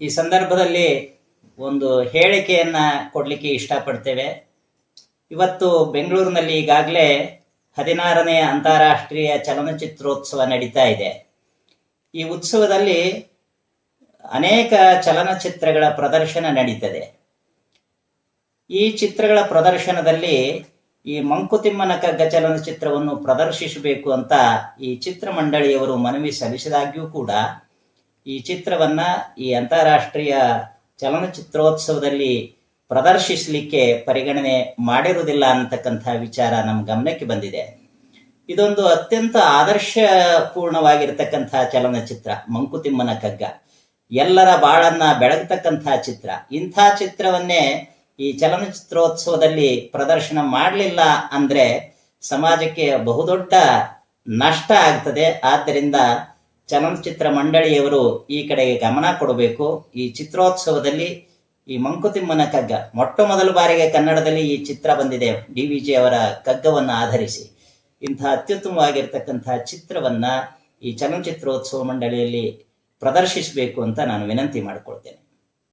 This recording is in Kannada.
ಈ ಸಂದರ್ಭದಲ್ಲಿ ಒಂದು ಹೇಳಿಕೆಯನ್ನ ಕೊಡಲಿಕ್ಕೆ ಇಷ್ಟಪಡ್ತೇವೆ. ಇವತ್ತು ಬೆಂಗಳೂರಿನಲ್ಲಿ ಈಗಾಗಲೇ ಹದಿನಾರನೇ ಅಂತಾರಾಷ್ಟ್ರೀಯ ಚಲನಚಿತ್ರೋತ್ಸವ ನಡೀತಾ ಇದೆ. ಈ ಉತ್ಸವದಲ್ಲಿ ಅನೇಕ ಚಲನಚಿತ್ರಗಳ ಪ್ರದರ್ಶನ ನಡೀತದೆ. ಈ ಚಿತ್ರಗಳ ಪ್ರದರ್ಶನದಲ್ಲಿ ಈ ಮಂಕುತಿಮ್ಮನ ಕಗ್ಗ ಚಲನಚಿತ್ರವನ್ನು ಪ್ರದರ್ಶಿಸಬೇಕು ಅಂತ ಈ ಚಿತ್ರಮಂಡಳಿಯವರು ಮನವಿ ಸಲ್ಲಿಸಿದಾಗ್ಯೂ ಕೂಡ ಈ ಚಿತ್ರವನ್ನ ಈ ಅಂತಾರಾಷ್ಟ್ರೀಯ ಚಲನಚಿತ್ರೋತ್ಸವದಲ್ಲಿ ಪ್ರದರ್ಶಿಸಲಿಕ್ಕೆ ಪರಿಗಣನೆ ಮಾಡಿರುವುದಿಲ್ಲ ಅಂತಕ್ಕಂಥ ವಿಚಾರ ನಮ್ಮ ಗಮನಕ್ಕೆ ಬಂದಿದೆ. ಇದೊಂದು ಅತ್ಯಂತ ಆದರ್ಶಪೂರ್ಣವಾಗಿರ್ತಕ್ಕಂಥ ಚಲನಚಿತ್ರ, ಮಂಕುತಿಮ್ಮನ ಕಗ್ಗ. ಎಲ್ಲರ ಬಾಳನ್ನ ಬೆಳಗತಕ್ಕಂಥ ಚಿತ್ರ. ಇಂಥ ಚಿತ್ರವನ್ನೇ ಈ ಚಲನಚಿತ್ರೋತ್ಸವದಲ್ಲಿ ಪ್ರದರ್ಶನ ಮಾಡಲಿಲ್ಲ ಅಂದ್ರೆ ಸಮಾಜಕ್ಕೆ ಬಹುದೊಡ್ಡ ನಷ್ಟ ಆಗ್ತದೆ. ಆದ್ದರಿಂದ ಚಲನಚಿತ್ರ ಮಂಡಳಿಯವರು ಈ ಕಡೆಗೆ ಗಮನ ಕೊಡಬೇಕು. ಈ ಚಿತ್ರೋತ್ಸವದಲ್ಲಿ ಈ ಮಂಕುತಿಮ್ಮನ ಕಗ್ಗ, ಮೊಟ್ಟ ಮೊದಲ ಬಾರಿಗೆ ಕನ್ನಡದಲ್ಲಿ ಈ ಚಿತ್ರ ಬಂದಿದೆ. ಡಿ ವಿ ಜಿ ಅವರ ಕಗ್ಗವನ್ನು ಆಧರಿಸಿ. ಇಂಥ ಅತ್ಯುತ್ತಮವಾಗಿರ್ತಕ್ಕಂತಹ ಚಿತ್ರವನ್ನ ಈ ಚಲನಚಿತ್ರೋತ್ಸವ ಮಂಡಳಿಯಲ್ಲಿ ಪ್ರದರ್ಶಿಸಬೇಕು ಅಂತ ನಾನು ವಿನಂತಿ ಮಾಡಿಕೊಳ್ತೇನೆ.